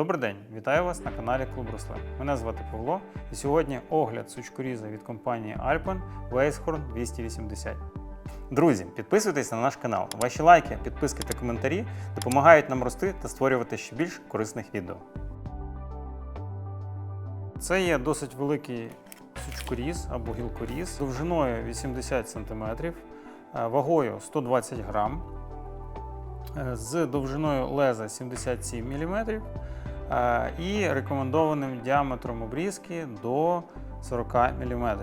Добрий день, вітаю вас на каналі Клуб Рослин. Мене звати Павло, і сьогодні огляд сучкоріза від компанії Alpen Weisshorn 280. Друзі, підписуйтесь на наш канал. Ваші лайки, підписки та коментарі допомагають нам рости та створювати ще більш корисних відео. Це є досить великий сучкоріз або гілкоріз довжиною 80 см, вагою 120 грам, е, з довжиною леза 77 мм е, і рекомендованим діаметром обрізки до 40 мм.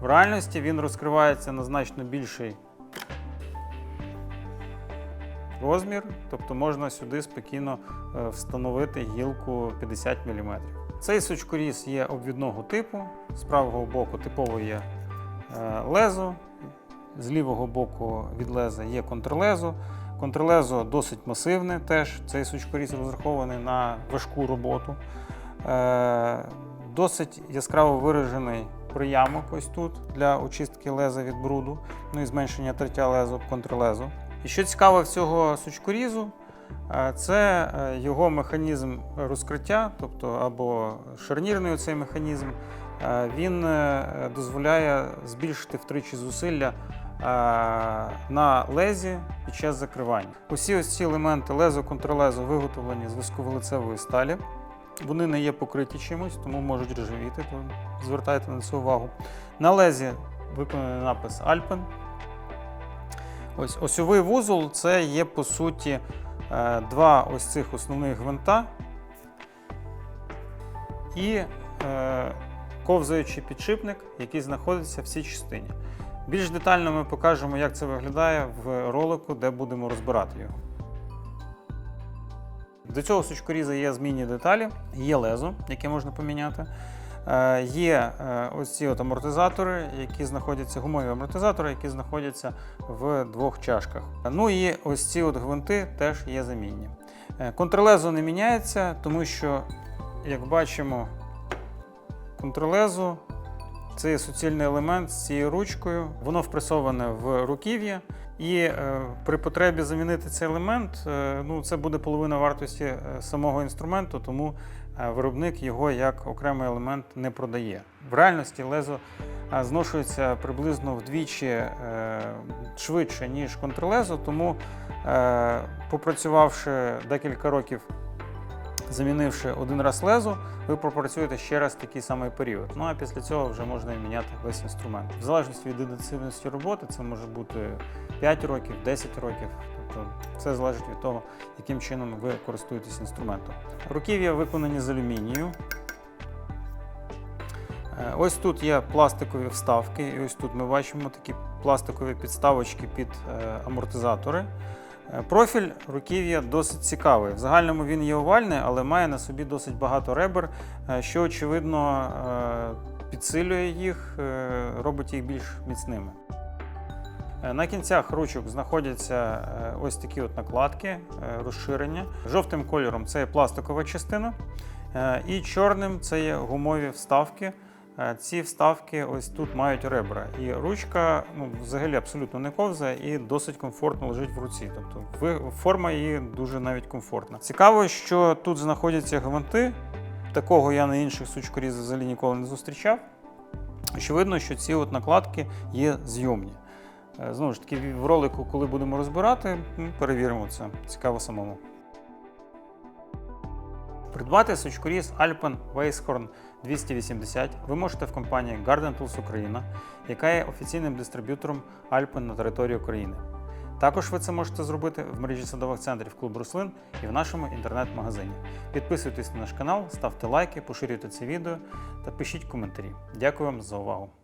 В реальності він розкривається на значно більший розмір, тобто можна сюди спокійно е, встановити гілку 50 мм. Цей сучкоріз є обвідного типу, з правого боку типово є е, лезо, з лівого боку від леза є контрлезо. Контрлезо досить масивне, теж цей сучкоріз розрахований на важку роботу. Е, Досить яскраво виражений приямок ось тут для очистки леза від бруду, ну і зменшення тертя лезу контрлезу. І що цікаво в цього сучкорізу, е, це е, його механізм розкриття, тобто або шарнірний цей механізм, він дозволяє збільшити втричі зусилля на лезі під час закривання. Усі ось ці елементи лезо контрлезо виготовлені з високовилицевої сталі. Вони не є покриті чимось, тому можуть ржавіти, то звертайте на це увагу. На лезі виконаний напис Alpen. Ось осьовий вузол це є по суті е, два ось цих основних гвинта і е, ковзаючий підшипник, який знаходиться в цій частині. Більш детально ми покажемо, як це виглядає в ролику, де будемо розбирати його. До цього сучкоріза є змінні деталі, є лезо, яке можна поміняти. Е, Є е, ось ці от амортизатори, які знаходяться, гумові амортизатори, які знаходяться в двох чашках. Ну і ось ці от гвинти теж є замінні. Е, Контрлезо не міняється, тому що, як бачимо, контрлезо це суцільний елемент з цією ручкою. Воно впресоване в руків'я. І е, при потребі замінити цей елемент, е, ну це буде половина вартості е, самого інструменту, тому е, виробник його як окремий елемент не продає. В реальності лезо е, зношується приблизно вдвічі е, швидше, ніж контрлезо, тому е, попрацювавши декілька років замінивши один раз лезо, ви пропрацюєте ще раз такий самий період. Ну а після цього вже можна і міняти весь інструмент. В залежності від інтенсивності роботи, це може бути 5 років, 10 років. Тобто все залежить від того, яким чином ви користуєтесь інструментом. Руків'я виконані з алюмінію. Е, Ось тут є пластикові вставки, і ось тут ми бачимо такі пластикові підставочки під е, амортизатори. Е, Профіль руків'я досить цікавий. В загальному він є овальний, але має на собі досить багато ребер, е, що очевидно е, підсилює їх, робить їх більш міцними. На кінцях ручок знаходяться ось такі от накладки, розширення. Жовтим кольором це є пластикова частина, і чорним це є гумові вставки. Е, Ці вставки ось тут мають ребра. І ручка ну, взагалі абсолютно не ковзає і досить комфортно лежить в руці. Тобто форма її дуже навіть комфортна. Цікаво, що тут знаходяться гвинти. Такого я на інших сучкорізах взагалі ніколи не зустрічав. Очевидно, що ці от накладки є зйомні. Е, Знову ж таки, в ролику, коли будемо розбирати, перевіримо це. Цікаво самому. Придбати сучкоріз Alpen Weisshorn 280 ви можете в компанії Garden Tools Україна, яка є офіційним дистриб'ютором Alpen на території України. Також ви це можете зробити в мережі садових центрів клуб Руслин і в нашому інтернет-магазині. Підписуйтесь на наш канал, ставте лайки, поширюйте це відео та пишіть коментарі. Дякую вам за увагу!